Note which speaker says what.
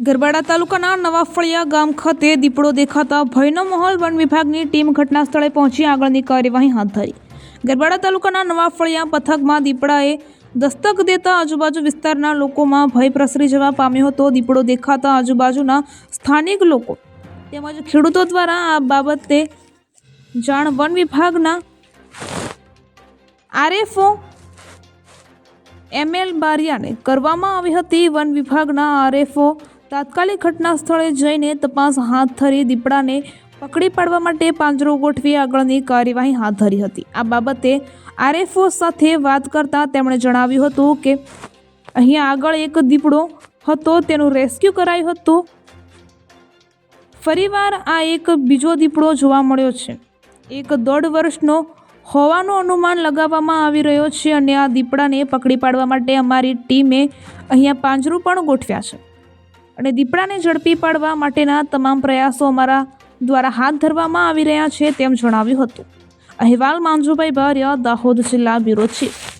Speaker 1: ગરબાડા તાલુકાના નવાફળિયા ગામ ખાતે દીપડો દેખાતા ભયનો માહોલ વન વિભાગની ટીમ ઘટના સ્થળે પહોંચી આગળની કાર્યવાહી હાથ ધરી. ગરબાડા તાલુકાના નવાફળિયા પથકમાં દીપડાએ દસ્તક દેતા આજુબાજુ વિસ્તારના લોકોમાં ભય પ્રસરી જવા પામ્યો હતો. દીપડો દેખાતા આજુબાજુના સ્થાનિક લોકો તેમજ ખેડૂતો દ્વારા આ બાબતે જાણ વન વિભાગના આરએફઓ એમએલ બારિયાને કરવામાં આવી હતી. વન વિભાગના આરએફઓ તાત્કાલિક ઘટના સ્થળે જઈને તપાસ હાથ ધરી દીપડાને પકડી પાડવા માટે પાંજરો ગોઠવી આગળની કાર્યવાહી હાથ ધરી હતી. આ બાબતે આરએફઓ સાથે વાત કરતાં તેમણે જણાવ્યું હતું કે અહીંયા આગળ એક દીપડો હતો, તેનું રેસ્ક્યુ કરાયું હતું. ફરીવાર આ એક બીજો દીપડો જોવા મળ્યો છે. એક દોઢ વર્ષનો હોવાનું અનુમાન લગાવવામાં આવી રહ્યો છે અને આ દીપડાને પકડી પાડવા માટે અમારી ટીમે અહીંયા પાંજરું પણ ગોઠવ્યા છે. અને દીપડાને ઝડપી પાડવા માટેના તમામ પ્રયાસો અમારા દ્વારા હાથ ધરવામાં આવી રહ્યા છે તેમ જણાવ્યું હતું. અહેવાલ માંજુભાઈ બારિયા દાહોદ જિલ્લા બ્યુરો ચીફ.